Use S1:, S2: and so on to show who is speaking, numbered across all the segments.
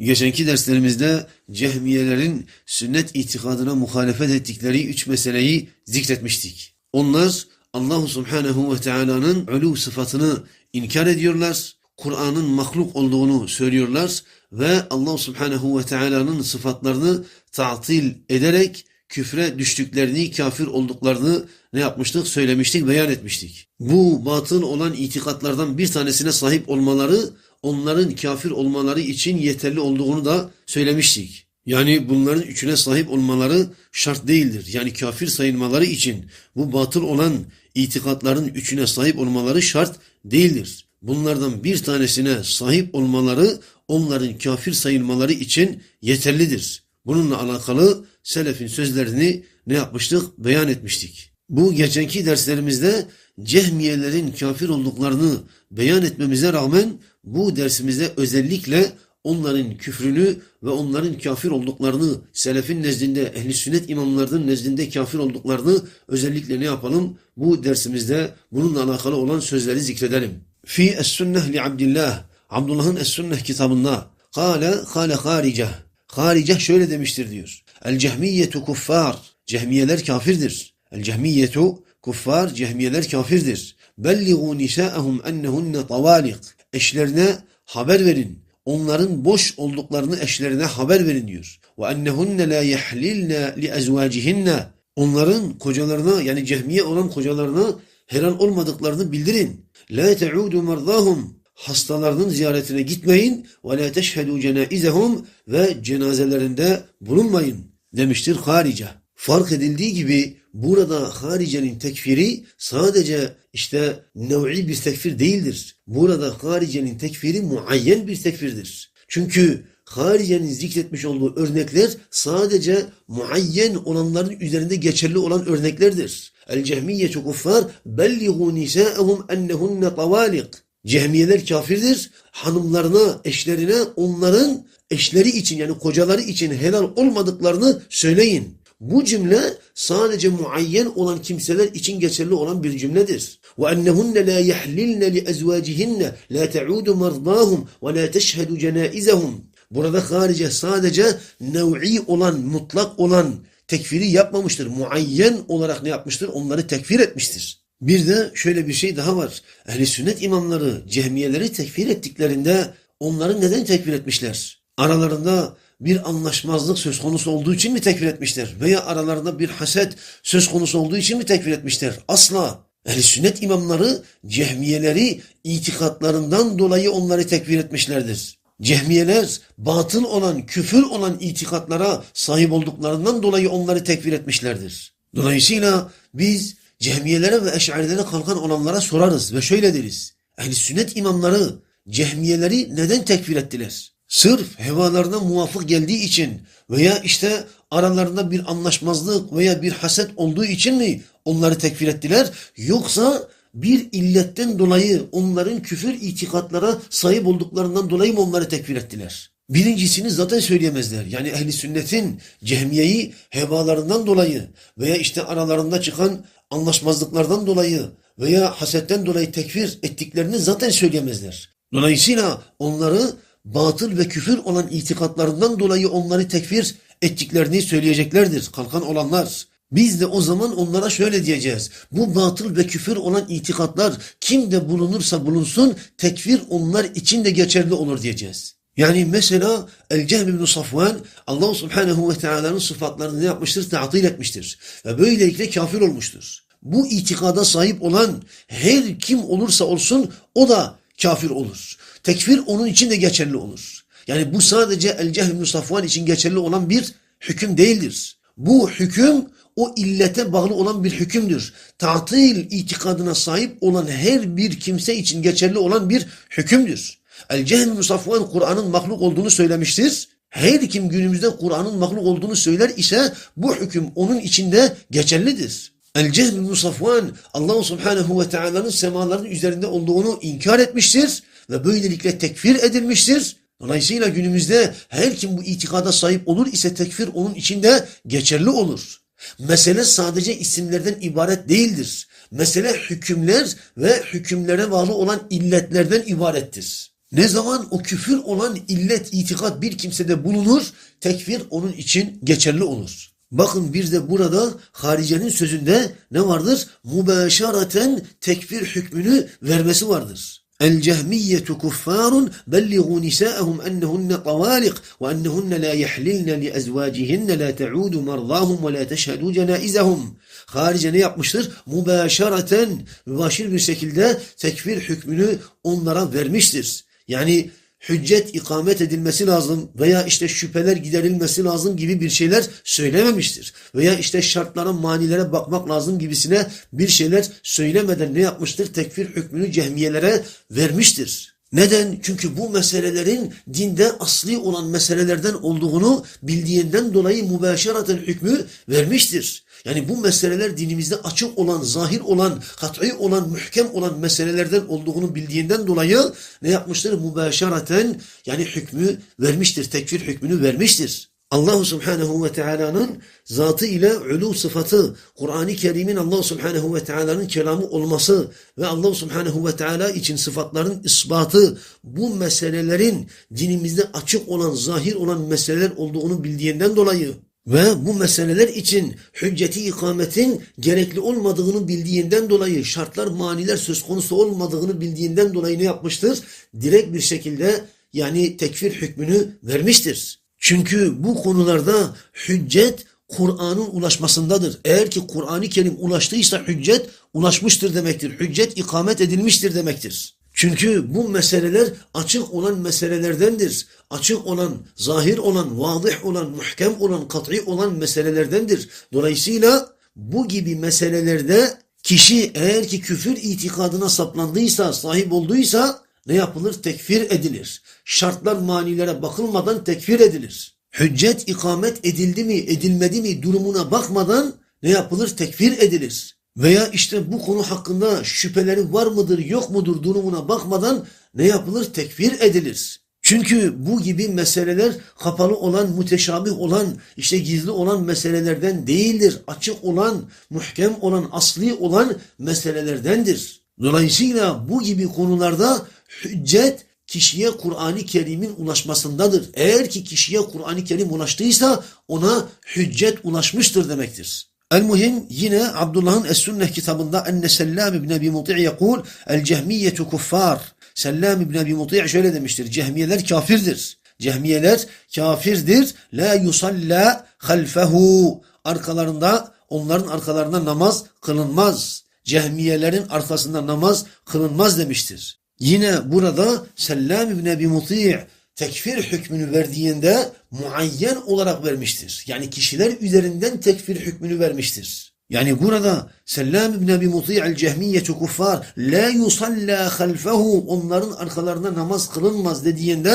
S1: Geçenki derslerimizde cehmiyelerin sünnet itikadına muhalefet ettikleri üç meseleyi zikretmiştik. Onlar Allahu Subhanahu ve Taala'nın ulu sıfatını inkar ediyorlar. Kur'an'ın mahluk olduğunu söylüyorlar ve Allah Subhanahu ve Taala'nın sıfatlarını tatil ederek küfre düştüklerini, kafir olduklarını ne yapmıştık? Söylemiştik, beyan etmiştik. Bu batıl olan itikatlardan bir tanesine sahip olmaları onların kafir olmaları için yeterli olduğunu da söylemiştik. Yani bunların üçüne sahip olmaları şart değildir. Yani kafir sayılmaları için bu batıl olan itikatların üçüne sahip olmaları şart değildir. Bunlardan bir tanesine sahip olmaları onların kafir sayılmaları için yeterlidir. Bununla alakalı selefin sözlerini ne yapmıştık? Beyan etmiştik. Bu geçenki derslerimizde cehmiyelerin kafir olduklarını beyan etmemize rağmen bu dersimizde özellikle onların küfrünü ve onların kafir olduklarını, selefin nezdinde, ehli sünnet imamlarının nezdinde kafir olduklarını özellikle ne yapalım? Bu dersimizde bununla alakalı olan sözleri zikredelim. Fi es-sünneh li Abdillah, Abdullah'ın es-sünnih kitabında, kâle kâle hâriceh, Hariceh şöyle demiştir diyor. El cehmiyetu kuffar. Cehmiyeler kafirdir. El cehmiyetu kuffar. Cehmiyeler kafirdir. Belligu nisa'ahum ennehunne tavalik. Eşlerine haber verin. Onların boş olduklarını eşlerine haber verin diyor. Ve ennehunne la yehlilne li ezvacihinne. Onların kocalarına yani cehmiye olan kocalarına helal olmadıklarını bildirin. La te'udu merdahum hastalarının ziyaretine gitmeyin ve la teşhedû cenaizehum ve cenazelerinde bulunmayın demiştir harice. Fark edildiği gibi burada haricenin tekfiri sadece işte nev'i bir tekfir değildir. Burada haricenin tekfiri muayyen bir tekfirdir. Çünkü haricenin zikretmiş olduğu örnekler sadece muayyen olanların üzerinde geçerli olan örneklerdir. El cehmiyyetu kuffar belligu nisa'ehum ennehunne tavalik. Cehmiyeler kafirdir. Hanımlarına, eşlerine onların eşleri için yani kocaları için helal olmadıklarını söyleyin. Bu cümle sadece muayyen olan kimseler için geçerli olan bir cümledir. Yahlilne li ezvacihinne la taudu mardahum ve la teşhedü cenaizehum. Burada harice sadece nev'i olan, mutlak olan tekfiri yapmamıştır. Muayyen olarak ne yapmıştır? Onları tekfir etmiştir. Bir de şöyle bir şey daha var. Ehli sünnet imamları cehmiyeleri tekfir ettiklerinde onları neden tekfir etmişler? Aralarında bir anlaşmazlık söz konusu olduğu için mi tekfir etmişler? Veya aralarında bir haset söz konusu olduğu için mi tekfir etmişler? Asla. Ehli sünnet imamları cehmiyeleri itikatlarından dolayı onları tekfir etmişlerdir. Cehmiyeler batıl olan, küfür olan itikatlara sahip olduklarından dolayı onları tekfir etmişlerdir. Dolayısıyla biz Cehmiyelere ve eşarilere kalkan olanlara sorarız ve şöyle deriz. Ehl-i sünnet imamları cehmiyeleri neden tekfir ettiler? Sırf hevalarına muvafık geldiği için veya işte aralarında bir anlaşmazlık veya bir haset olduğu için mi onları tekfir ettiler? Yoksa bir illetten dolayı onların küfür itikatlara sahip olduklarından dolayı mı onları tekfir ettiler? Birincisini zaten söyleyemezler. Yani ehli sünnetin cehmiyeyi hevalarından dolayı veya işte aralarında çıkan anlaşmazlıklardan dolayı veya hasetten dolayı tekfir ettiklerini zaten söyleyemezler. Dolayısıyla onları batıl ve küfür olan itikatlarından dolayı onları tekfir ettiklerini söyleyeceklerdir. Kalkan olanlar. Biz de o zaman onlara şöyle diyeceğiz. Bu batıl ve küfür olan itikatlar kimde bulunursa bulunsun tekfir onlar için de geçerli olur diyeceğiz. Yani mesela El-Cehm ibn Safvan Allah subhanehu ve teala'nın sıfatlarını ne yapmıştır? Ta'til etmiştir. Ve böylelikle kafir olmuştur. Bu itikada sahip olan her kim olursa olsun o da kafir olur. Tekfir onun için de geçerli olur. Yani bu sadece El-Cehm ibn Safvan için geçerli olan bir hüküm değildir. Bu hüküm o illete bağlı olan bir hükümdür. Tatil itikadına sahip olan her bir kimse için geçerli olan bir hükümdür. El-Cehl Musafvan Kur'an'ın mahluk olduğunu söylemiştir. Her kim günümüzde Kur'an'ın mahluk olduğunu söyler ise bu hüküm onun içinde geçerlidir. El-Cehl Musafvan Allah Subhanahu ve Teala'nın semaların üzerinde olduğunu inkar etmiştir ve böylelikle tekfir edilmiştir. Dolayısıyla günümüzde her kim bu itikada sahip olur ise tekfir onun içinde geçerli olur. Mesele sadece isimlerden ibaret değildir. Mesele hükümler ve hükümlere bağlı olan illetlerden ibarettir. Ne zaman o küfür olan illet, itikat bir kimsede bulunur, tekfir onun için geçerli olur. Bakın bir de burada haricenin sözünde ne vardır? Mübeşareten tekfir hükmünü vermesi vardır. الجهمية كفار بلغوا نساءهم أنهن طوالق وأنهن لا يحللن لأزواجهن لا تعود مرضاهم ولا تشهد جنائزهم Harice ne yapmıştır? Mübeşareten, mübaşir bir şekilde tekfir hükmünü onlara vermiştir. Yani hüccet ikamet edilmesi lazım veya işte şüpheler giderilmesi lazım gibi bir şeyler söylememiştir. Veya işte şartlara, manilere bakmak lazım gibisine bir şeyler söylemeden ne yapmıştır? Tekfir hükmünü cehmiyelere vermiştir. Neden? Çünkü bu meselelerin dinde asli olan meselelerden olduğunu bildiğinden dolayı mübeşereten hükmü vermiştir. Yani bu meseleler dinimizde açık olan, zahir olan, kat'i olan, mühkem olan meselelerden olduğunu bildiğinden dolayı ne yapmıştır? Mübeşereten yani hükmü vermiştir, tekfir hükmünü vermiştir. Allah Subhanahu ve Teala'nın zatı ile ulu sıfatı, Kur'an-ı Kerim'in Allah Subhanahu ve Teala'nın kelamı olması ve Allah Subhanahu ve Teala için sıfatların ispatı bu meselelerin dinimizde açık olan, zahir olan meseleler olduğunu bildiğinden dolayı ve bu meseleler için hücceti ikametin gerekli olmadığını bildiğinden dolayı şartlar maniler söz konusu olmadığını bildiğinden dolayı ne yapmıştır? Direkt bir şekilde yani tekfir hükmünü vermiştir. Çünkü bu konularda hüccet Kur'an'ın ulaşmasındadır. Eğer ki Kur'an-ı Kerim ulaştıysa hüccet ulaşmıştır demektir. Hüccet ikamet edilmiştir demektir. Çünkü bu meseleler açık olan meselelerdendir. Açık olan, zahir olan, vadih olan, muhkem olan, kat'i olan meselelerdendir. Dolayısıyla bu gibi meselelerde kişi eğer ki küfür itikadına saplandıysa, sahip olduysa ne yapılır? Tekfir edilir. Şartlar manilere bakılmadan tekfir edilir. Hüccet ikamet edildi mi, edilmedi mi durumuna bakmadan ne yapılır? Tekfir edilir. Veya işte bu konu hakkında şüpheleri var mıdır, yok mudur durumuna bakmadan ne yapılır? Tekfir edilir. Çünkü bu gibi meseleler kapalı olan, müteşabih olan, işte gizli olan meselelerden değildir. Açık olan, muhkem olan, asli olan meselelerdendir. Dolayısıyla bu gibi konularda hüccet kişiye Kur'an-ı Kerim'in ulaşmasındadır. Eğer ki kişiye Kur'an-ı Kerim ulaştıysa ona hüccet ulaşmıştır demektir. El-Muhim yine Abdullah'ın Es-Sünneh kitabında enne Sellam ibn Ebi Muti' yekul el-cehmiyetu kuffar. Sellam ibn Ebi Muti' şöyle demiştir. Cehmiyeler kafirdir. Cehmiyeler kafirdir. La yusalla halfehu. Arkalarında onların arkalarında namaz kılınmaz. Cehmiyelerin arkasında namaz kılınmaz demiştir. Yine burada Sellam ibn Ebi Muti' tekfir hükmünü verdiğinde muayyen olarak vermiştir. Yani kişiler üzerinden tekfir hükmünü vermiştir. Yani burada Sellam ibn Ebi Muti'el cehmiyetu kuffar la yusalla halfehu onların arkalarına namaz kılınmaz dediğinde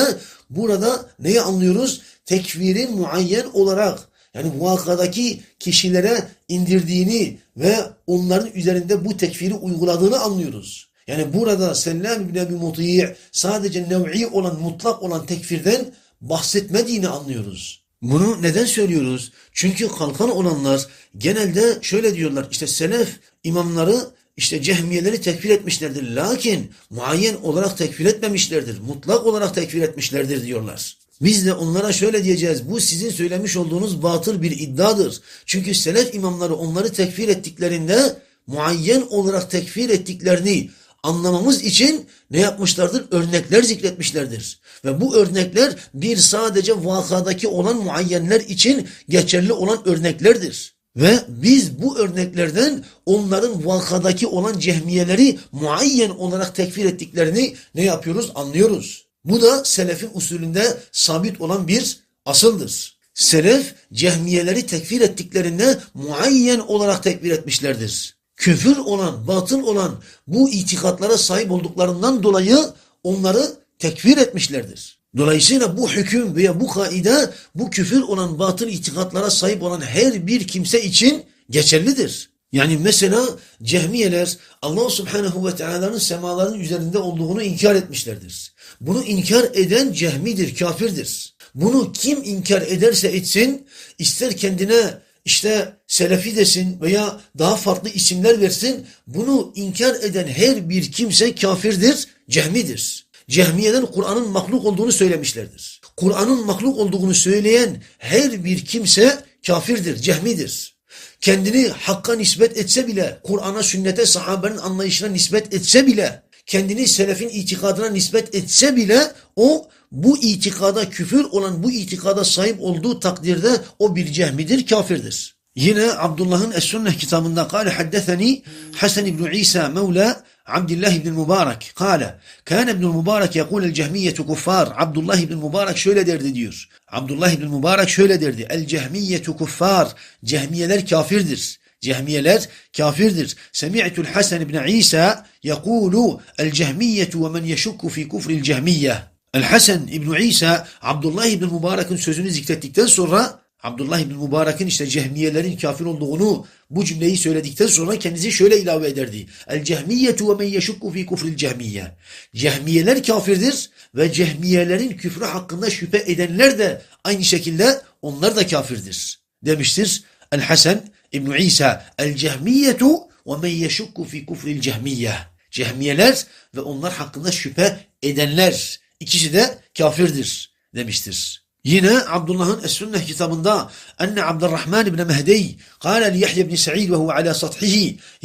S1: burada neyi anlıyoruz? Tekfirin muayyen olarak yani muhakkadaki kişilere indirdiğini ve onların üzerinde bu tekfiri uyguladığını anlıyoruz. Yani burada Sellam ibn Ebi Muti'i sadece nev'i olan, mutlak olan tekfirden bahsetmediğini anlıyoruz. Bunu neden söylüyoruz? Çünkü kalkan olanlar genelde şöyle diyorlar. İşte selef imamları işte cehmiyeleri tekfir etmişlerdir. Lakin muayyen olarak tekfir etmemişlerdir. Mutlak olarak tekfir etmişlerdir diyorlar. Biz de onlara şöyle diyeceğiz. Bu sizin söylemiş olduğunuz batıl bir iddiadır. Çünkü selef imamları onları tekfir ettiklerinde muayyen olarak tekfir ettiklerini anlamamız için ne yapmışlardır? Örnekler zikretmişlerdir. Ve bu örnekler bir sadece vakadaki olan muayyenler için geçerli olan örneklerdir. Ve biz bu örneklerden onların vakadaki olan cehmiyeleri muayyen olarak tekfir ettiklerini ne yapıyoruz? Anlıyoruz. Bu da selefin usulünde sabit olan bir asıldır. Selef cehmiyeleri tekfir ettiklerinde muayyen olarak tekfir etmişlerdir küfür olan, batıl olan bu itikatlara sahip olduklarından dolayı onları tekfir etmişlerdir. Dolayısıyla bu hüküm veya bu kaide bu küfür olan batıl itikatlara sahip olan her bir kimse için geçerlidir. Yani mesela cehmiyeler Allah subhanehu ve teala'nın semaların üzerinde olduğunu inkar etmişlerdir. Bunu inkar eden cehmidir, kafirdir. Bunu kim inkar ederse etsin, ister kendine işte Selefi desin veya daha farklı isimler versin bunu inkar eden her bir kimse kafirdir, cehmidir. Cehmiyeler Kur'an'ın mahluk olduğunu söylemişlerdir. Kur'an'ın mahluk olduğunu söyleyen her bir kimse kafirdir, cehmidir. Kendini hakka nispet etse bile, Kur'an'a, sünnete, sahabenin anlayışına nispet etse bile, kendini selefin itikadına nispet etse bile o bu itikada küfür olan bu itikada sahip olduğu takdirde o bir cehmidir, kafirdir. Yine Abdullah'ın Es-Sünneh kitabında kâle haddetheni Hasan ibn İsa mevla Abdullah ibn Mübarek kâle kâne ibn Mübarek yekûl el cehmiyetu kuffar Abdullah ibn Mübarek şöyle derdi diyor. Abdullah ibn Mübarek şöyle derdi. El cehmiyetu kuffar Cehmiyeler kafirdir. Cehmiyeler kafirdir. Semi'tul Hasan ibn İsa yekûlu el cehmiyetu ve men yeşukku fi kufril cehmiyye. El Hasan ibn İsa Abdullah ibn Mübarek'in sözünü zikrettikten sonra Abdullah ibn Mübarek'in işte cehmiyelerin kafir olduğunu bu cümleyi söyledikten sonra kendisi şöyle ilave ederdi. El cehmiyetu ve men yeşukku fi kufril cehmiye. Cehmiyeler kafirdir ve cehmiyelerin küfrü hakkında şüphe edenler de aynı şekilde onlar da kafirdir. Demiştir El Hasan ibn İsa el cehmiyetu ve men yeşukku fi kufril cehmiye. Cehmiyeler ve onlar hakkında şüphe edenler ikisi de kafirdir demiştir. Yine Abdullah'ın Es-Sünneh kitabında enne Abdurrahman ibn Mehdi قال ليحيى بن سعيد وهو على سطحه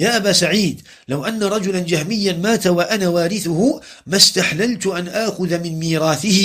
S1: يا أبا سعيد لو أن رجلا جهميا مات وأنا وارثه ما استحللت أن آخذ من ميراثه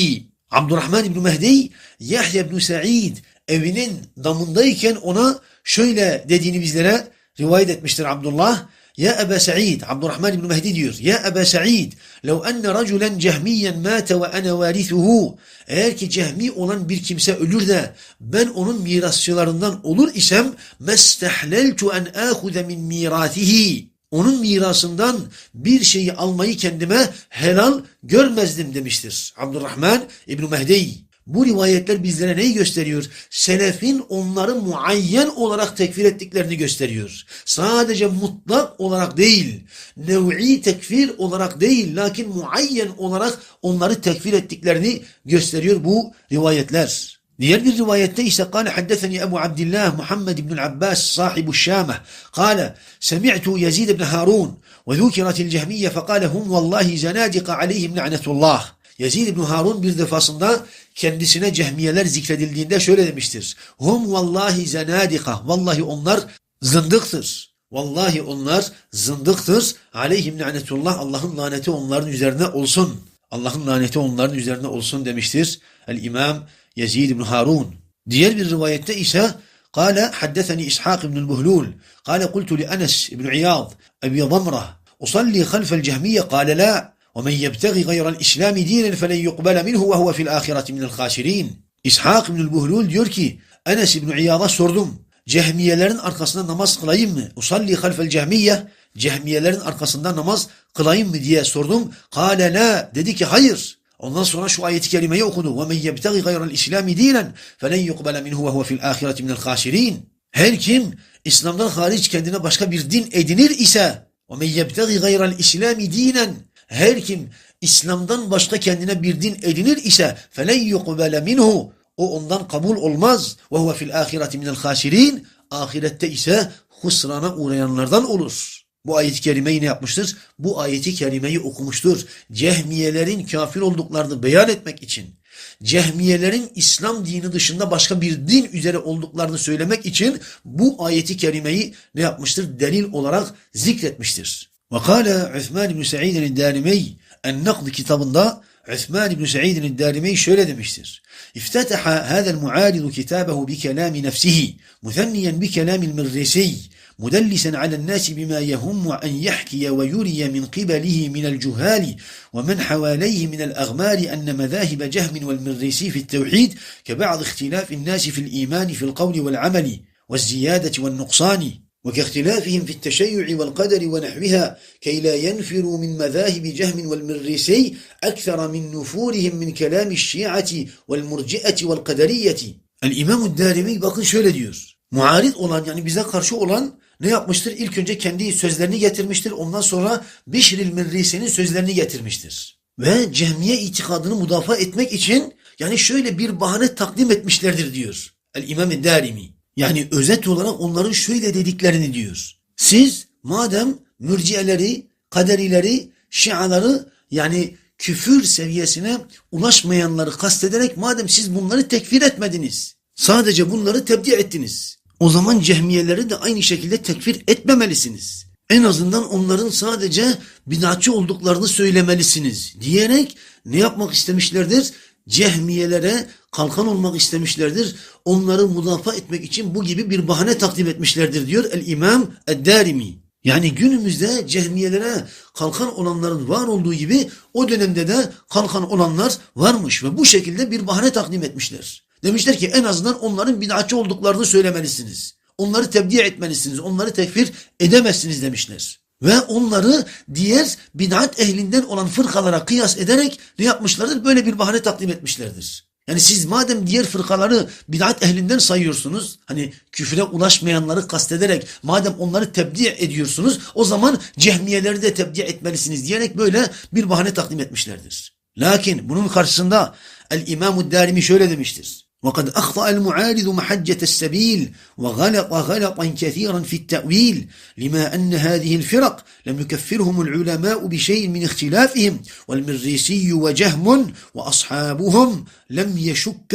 S1: Abdurrahman ibn Mehdi Yahya ibn Sa'id evinin damındayken ona şöyle dediğini bizlere rivayet etmiştir Abdullah. Ya Eba Sa'id, Abdurrahman ibn Mehdi diyor. Ya Eba Sa'id, enne raculen cehmiyen mâte ve ene varithuhu. Eğer ki cehmi olan bir kimse ölür de ben onun mirasçılarından olur isem mestehleltu en âhude min miratihi. Onun mirasından bir şeyi almayı kendime helal görmezdim demiştir. Abdurrahman İbn Mehdi. Bu rivayetler bizlere neyi gösteriyor? Selefin onları muayyen olarak tekfir ettiklerini gösteriyor. Sadece mutlak olarak değil, nev'i tekfir olarak değil, lakin muayyen olarak onları tekfir ettiklerini gösteriyor bu rivayetler. Diğer bir rivayette ise قال حدثني أبو عبد الله محمد بن العباس صاحب الشامة قال سمعت يزيد بن هارون وذكرت الجهمية فقال هم والله زنادق عليهم لعنة الله Yazid İbni Harun bir defasında kendisine cehmiyeler zikredildiğinde şöyle demiştir. Hum vallahi zenadika. Vallahi onlar zındıktır. Vallahi onlar zındıktır. Aleyhim lanetullah. Allah'ın laneti onların üzerine olsun. Allah'ın laneti onların üzerine olsun demiştir. El İmam Yazid İbni Harun. Diğer bir rivayette ise قال حدثني إسحاق بن البهلول قال قلت لأنس بن عياض أبي ضمرة أصلي خلف الجهمية قال لا ومن يبتغي غير الإسلام دينا فلن يقبل منه وهو في الآخرة من الخاسرين İshak ibn Buhlul diyor ki Enes ibn İyad'a sordum. Cehmiyelerin arkasında namaz kılayım mı? Usalli halfel cehmiye. Cehmiyelerin arkasında namaz kılayım mı diye sordum. Kale la. Dedi ki hayır. Ondan sonra şu ayeti kerimeyi okudu. وَمَنْ يَبْتَغِ غَيْرَ الْإِسْلَامِ دِينًا فَلَنْ يُقْبَلَ مِنْهُ وَهُوَ فِي الْآخِرَةِ مِنَ الْخَاسِرِينَ Her kim İslam'dan hariç kendine başka bir din edinir ise وَمَنْ يَبْتَغِ غَيْرَ الْإِسْلَامِ دِينًا Her kim İslam'dan başka kendine bir din edinir ise فَلَنْ يُقْبَلَ مِنْهُ O ondan kabul olmaz. وَهُوَ فِي الْآخِرَةِ مِنَ الْخَاسِرِينَ Ahirette ise husrana uğrayanlardan olur. Bu ayet-i kerimeyi ne yapmıştır? Bu ayeti kerimeyi okumuştur. Cehmiyelerin kafir olduklarını beyan etmek için, cehmiyelerin İslam dini dışında başka bir din üzere olduklarını söylemek için bu ayeti kerimeyi ne yapmıştır? Delil olarak zikretmiştir. وقال عثمان بن سعيد الدارمي النقد كتاب الله. عثمان بن سعيد الدارمي شولة مشتر افتتح هذا المعارض كتابه بكلام نفسه مثنيا بكلام المرسي مدلسا على الناس بما يهم أن يحكي ويري من قبله من الجهال ومن حواليه من الأغمار أن مذاهب جهم والمرسي في التوحيد كبعض اختلاف الناس في الإيمان في القول والعمل والزيادة والنقصان. وكاختلافهم في التشيع والقدر ونحوها كي لا ينفروا من مذاهب جهم والمريسي أكثر من نفورهم من كلام الشيعة والمرجئة والقدرية الإمام الدارمي bakın şöyle diyor. Muarit olan yani bize karşı olan ne yapmıştır? İlk önce kendi sözlerini getirmiştir. Ondan sonra Bişril Mirrisi'nin sözlerini getirmiştir. Ve cehmiye itikadını müdafaa etmek için yani şöyle bir bahane takdim etmişlerdir diyor. El-İmam Darimi. Yani özet olarak onların şöyle dediklerini diyor. Siz madem mürciyeleri, kaderileri, şiaları yani küfür seviyesine ulaşmayanları kastederek madem siz bunları tekfir etmediniz, sadece bunları tebdi ettiniz. O zaman cehmiyeleri de aynı şekilde tekfir etmemelisiniz. En azından onların sadece bid'atçı olduklarını söylemelisiniz diyerek ne yapmak istemişlerdir? Cehmiyelere kalkan olmak istemişlerdir. Onları mudafa etmek için bu gibi bir bahane takdim etmişlerdir diyor el-İmam Ed-Darimi. Yani günümüzde cehmiyelere kalkan olanların var olduğu gibi o dönemde de kalkan olanlar varmış ve bu şekilde bir bahane takdim etmişler. Demişler ki en azından onların bid'atçı olduklarını söylemelisiniz. Onları tebliğ etmelisiniz. Onları tekfir edemezsiniz demişler. Ve onları diğer bid'at ehlinden olan fırkalara kıyas ederek ne yapmışlardır? Böyle bir bahane takdim etmişlerdir. Yani siz madem diğer fırkaları bid'at ehlinden sayıyorsunuz, hani küfre ulaşmayanları kastederek madem onları tebliğ ediyorsunuz, o zaman cehmiyeleri de tebliğ etmelisiniz diyerek böyle bir bahane takdim etmişlerdir. Lakin bunun karşısında El-İmam-ı Darimi şöyle demiştir. وقد أخطأ المعارض محجة السبيل وغلط غلطا كثيرا في التأويل لما أن هذه الفرق لم يكفرهم العلماء بشيء من اختلافهم والمريسي وجهم وأصحابهم لم يشك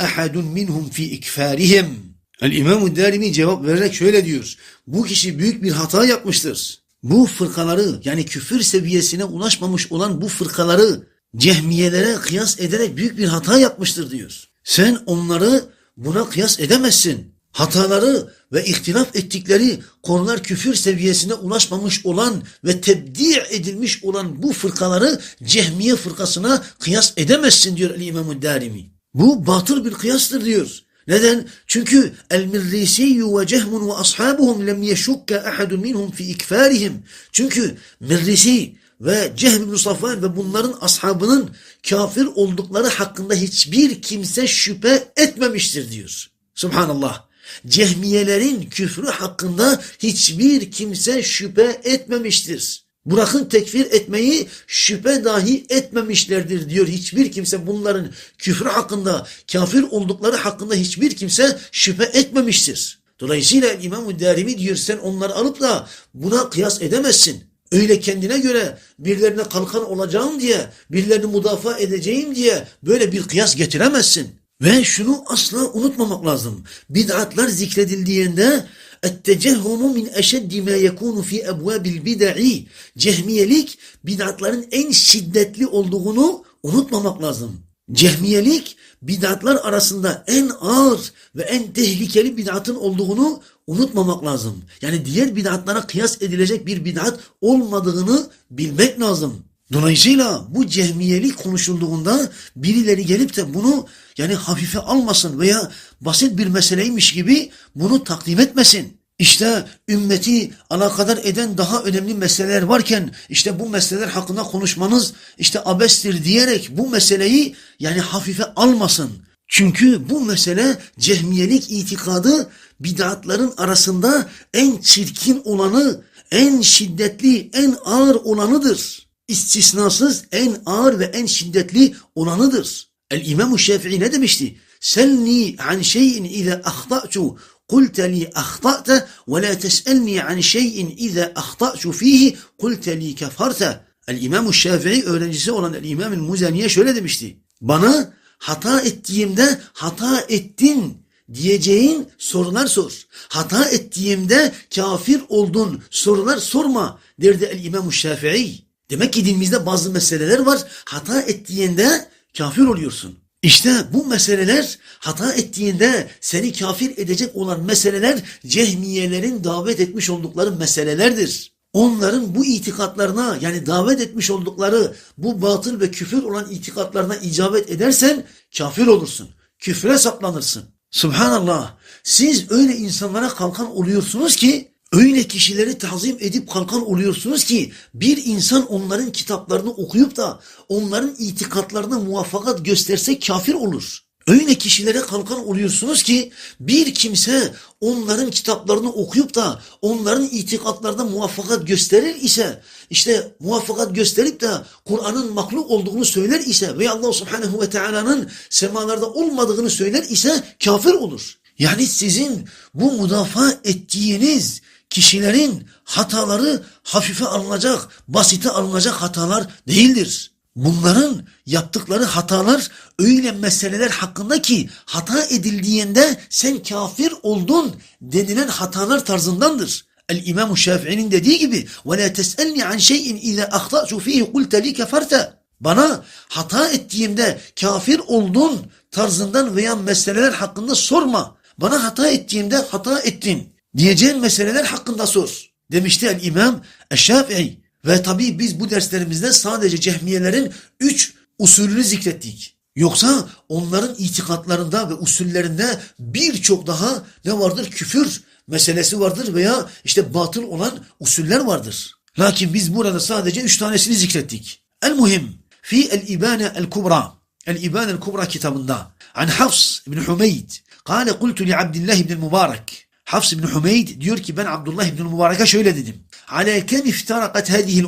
S1: أحد منهم في إكفارهم El-İmam-ı Darimi cevap vererek şöyle diyor. Bu kişi büyük bir hata yapmıştır. Bu fırkaları yani küfür seviyesine ulaşmamış olan bu fırkaları cehmiyelere kıyas ederek büyük bir hata yapmıştır diyor. Sen onları buna kıyas edemezsin. Hataları ve ihtilaf ettikleri konular küfür seviyesine ulaşmamış olan ve tebdi edilmiş olan bu fırkaları Cehmiye fırkasına kıyas edemezsin diyor İmam-ı Darimi. Bu batıl bir kıyastır diyor. Neden? Çünkü el-mirrisiyyü ve cehmun ve ashabuhum lem yeşukke ahadun minhum fi ikfarihim. Çünkü mirrisi ve bin Safvan ve bunların ashabının kafir oldukları hakkında hiçbir kimse şüphe etmemiştir diyor. Subhanallah. Cehmiyelerin küfrü hakkında hiçbir kimse şüphe etmemiştir. Bırakın tekfir etmeyi şüphe dahi etmemişlerdir diyor. Hiçbir kimse bunların küfrü hakkında, kafir oldukları hakkında hiçbir kimse şüphe etmemiştir. Dolayısıyla İmam-ı Darimi diyor sen onları alıp da buna kıyas edemezsin. Öyle kendine göre birilerine kalkan olacağım diye, birilerini müdafaa edeceğim diye böyle bir kıyas getiremezsin. Ve şunu asla unutmamak lazım. Bid'atlar zikredildiğinde ettecehumu min eşeddi ma yekunu fi ebvabil bid'i. Cehmiyelik bid'atların en şiddetli olduğunu unutmamak lazım. Cehmiyelik bid'atlar arasında en ağır ve en tehlikeli bid'atın olduğunu unutmamak lazım. Yani diğer bid'atlara kıyas edilecek bir bid'at olmadığını bilmek lazım. Dolayısıyla bu cehmiyelik konuşulduğunda birileri gelip de bunu yani hafife almasın veya basit bir meseleymiş gibi bunu takdim etmesin. İşte ümmeti alakadar eden daha önemli meseleler varken işte bu meseleler hakkında konuşmanız işte abestir diyerek bu meseleyi yani hafife almasın. Çünkü bu mesele cehmiyelik itikadı bidatların arasında en çirkin olanı, en şiddetli, en ağır olanıdır. İstisnasız en ağır ve en şiddetli olanıdır. El-İmam-ı Şafii ne demişti? Selni an şeyin ize ahta'tu kulte li ahta'te ve la tes'elni an şeyin ize ahta'tu fihi kulte li kefarte. İmamü Şafii öğrencisi olan İmam-ı Muzaniye şöyle demişti. Bana hata ettiğimde hata ettin diyeceğin sorular sor. Hata ettiğimde kafir oldun sorular sorma derdi el-İmam-ı Şafii. Demek ki dinimizde bazı meseleler var. Hata ettiğinde kafir oluyorsun. İşte bu meseleler hata ettiğinde seni kafir edecek olan meseleler cehmiyelerin davet etmiş oldukları meselelerdir. Onların bu itikatlarına yani davet etmiş oldukları bu batıl ve küfür olan itikatlarına icabet edersen kafir olursun. Küfre saplanırsın. Subhanallah. Siz öyle insanlara kalkan oluyorsunuz ki öyle kişileri tazim edip kalkan oluyorsunuz ki bir insan onların kitaplarını okuyup da onların itikatlarına muvaffakat gösterse kafir olur. Öyle kişilere kalkan oluyorsunuz ki bir kimse onların kitaplarını okuyup da onların itikatlarına muvaffakat gösterir ise işte muvaffakat gösterip de Kur'an'ın mahluk olduğunu söyler ise veya Allah subhanehu ve teala'nın semalarda olmadığını söyler ise kafir olur. Yani sizin bu müdafaa ettiğiniz kişilerin hataları hafife alınacak, basite alınacak hatalar değildir.
S2: Bunların yaptıkları hatalar öyle meseleler hakkında ki hata edildiğinde sen kafir oldun denilen hatalar tarzındandır. El-İmam Şafii'nin dediği gibi وَلَا تَسْأَلْنِ عَنْ شَيْءٍ اِذَا أَخْطَأْتُ ف۪يهِ قُلْتَ لِي كَفَرْتَ Bana hata ettiğimde kafir oldun tarzından veya meseleler hakkında sorma. Bana hata ettiğimde hata ettin diyeceğin meseleler hakkında sor. Demişti el-İmam Şafii. Ve tabii biz bu derslerimizde sadece cehmiyelerin üç usulünü zikrettik. Yoksa onların itikatlarında ve usullerinde birçok daha ne vardır? Küfür meselesi vardır veya işte batıl olan usuller vardır. Lakin biz burada sadece üç tanesini zikrettik. El muhim fi el ibane el kubra el ibane el kubra kitabında an Hafs bin Humeyd kâle kultu li Abdillah bin Mübarek Hafs ibn Humeyd diyor ki ben Abdullah ibn Mübarek'e şöyle dedim. Ala kem iftarakat hadihil.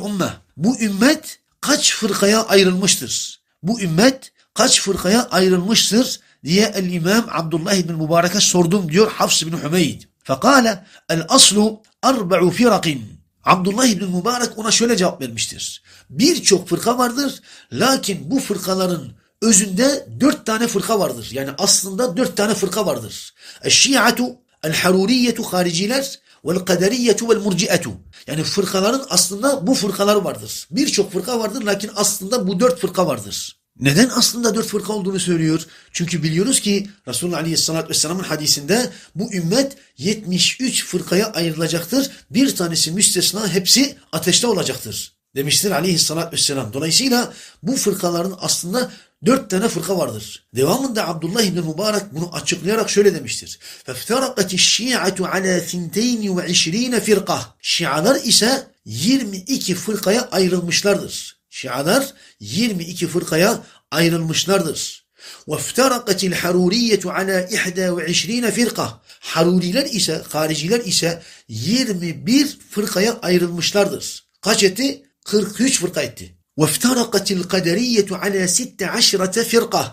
S2: Bu ümmet kaç fırkaya ayrılmıştır? Bu ümmet kaç fırkaya ayrılmıştır diye el-İmam Abdullah ibn Mübarek'e sordum diyor Hafs ibn Humeyd. Fekale el aslu arba'u firakin. Abdullah ibn Mübarek ona şöyle cevap vermiştir. Birçok fırka vardır lakin bu fırkaların özünde dört tane fırka vardır. Yani aslında dört tane fırka vardır. Eşşi'atu el-haruriyetu hariciler vel kaderiyetu vel murci'etu. Yani fırkaların aslında bu fırkalar vardır. Birçok fırka vardır lakin aslında bu dört fırka vardır. Neden aslında dört fırka olduğunu söylüyor? Çünkü biliyoruz ki Resulullah Aleyhisselatü Vesselam'ın hadisinde bu ümmet 73 fırkaya ayrılacaktır. Bir tanesi müstesna hepsi ateşte olacaktır. Demiştir Aleyhisselatü Vesselam. Dolayısıyla bu fırkaların aslında dört tane fırka vardır. Devamında Abdullah İbni Mübarek bunu açıklayarak şöyle demiştir. فَافْتَرَقَتِ الشِّيعَةُ عَلَى ثِنْتَيْنِ وَعِشْرِينَ فِرْقَةً Şialar ise 22 fırkaya ayrılmışlardır. Şialar 22 fırkaya ayrılmışlardır. وَافْتَرَقَتِ الْحَرُورِيَّةُ عَلَى 21 فِرْقَةً Haruriler ise, hariciler ise 21 fırkaya ayrılmışlardır. Kaç etti? 43 fırka etti. وَافْتَرَقَتِ الْقَدَرِيَّةُ عَلَى سِتَّ عَشْرَةَ فِرْقَةً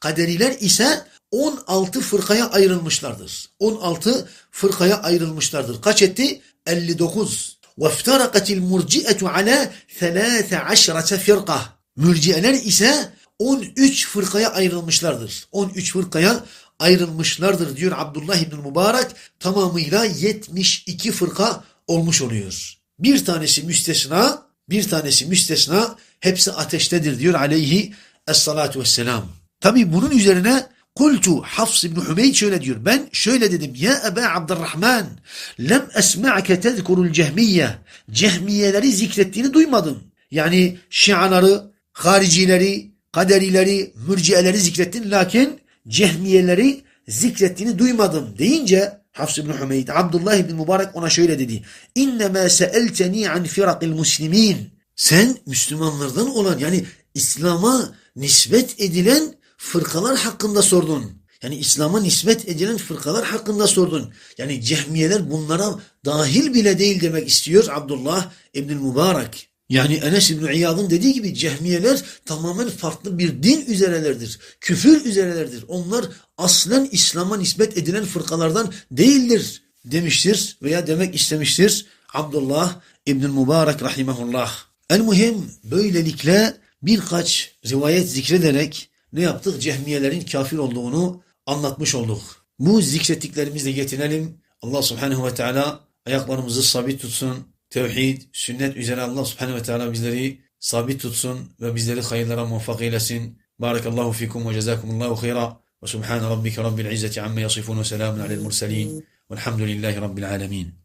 S2: Kaderiler ise 16 fırkaya ayrılmışlardır. 16 fırkaya ayrılmışlardır. Kaç etti? 59. وَافْتَرَقَتِ الْمُرْجِئَةُ عَلَى 13 فِرْقَةً Mürciyeler ise 13 fırkaya ayrılmışlardır. 13 fırkaya ayrılmışlardır diyor Abdullah İbn Mübarek. Tamamıyla 72 fırka olmuş oluyor. Bir tanesi müstesna, bir tanesi müstesna, hepsi ateştedir diyor aleyhi essalatu vesselam. Tabi bunun üzerine Kultu Hafs ibn Hümeyd şöyle diyor. Ben şöyle dedim. Ya Eba Abdurrahman lem esma'ke tezkurul cehmiye. Cehmiyeleri zikrettiğini duymadım. Yani şiaları, haricileri, kaderileri, mürciyeleri zikrettin. Lakin cehmiyeleri zikrettiğini duymadım deyince Hafs ibn Hümeyd, Abdullah ibn Mübarek ona şöyle dedi. İnnemâ seelteni an firakil muslimin. Sen Müslümanlardan olan yani İslam'a nispet edilen fırkalar hakkında sordun. Yani İslam'a nispet edilen fırkalar hakkında sordun. Yani cehmiyeler bunlara dahil bile değil demek istiyor Abdullah ibn Mübarek. Yani Enes İbn İyad'ın dediği gibi cehmiyeler tamamen farklı bir din üzerelerdir. Küfür üzerelerdir. Onlar aslen İslam'a nispet edilen fırkalardan değildir demiştir veya demek istemiştir Abdullah İbn Mübarek rahimahullah. El muhim böylelikle birkaç rivayet zikrederek ne yaptık? Cehmiyelerin kafir olduğunu anlatmış olduk. Bu zikrettiklerimizle yetinelim. Allah subhanehu ve teala ayaklarımızı sabit tutsun. Tevhid, sünnet üzere Allah subhanehu ve teala bizleri sabit tutsun ve bizleri hayırlara muvaffak eylesin. Barakallahu fikum ve cezakumullahu hayra. Ve subhane rabbike rabbil izzeti amme yasifun ve selamun alel murselin. Velhamdülillahi rabbil alemin.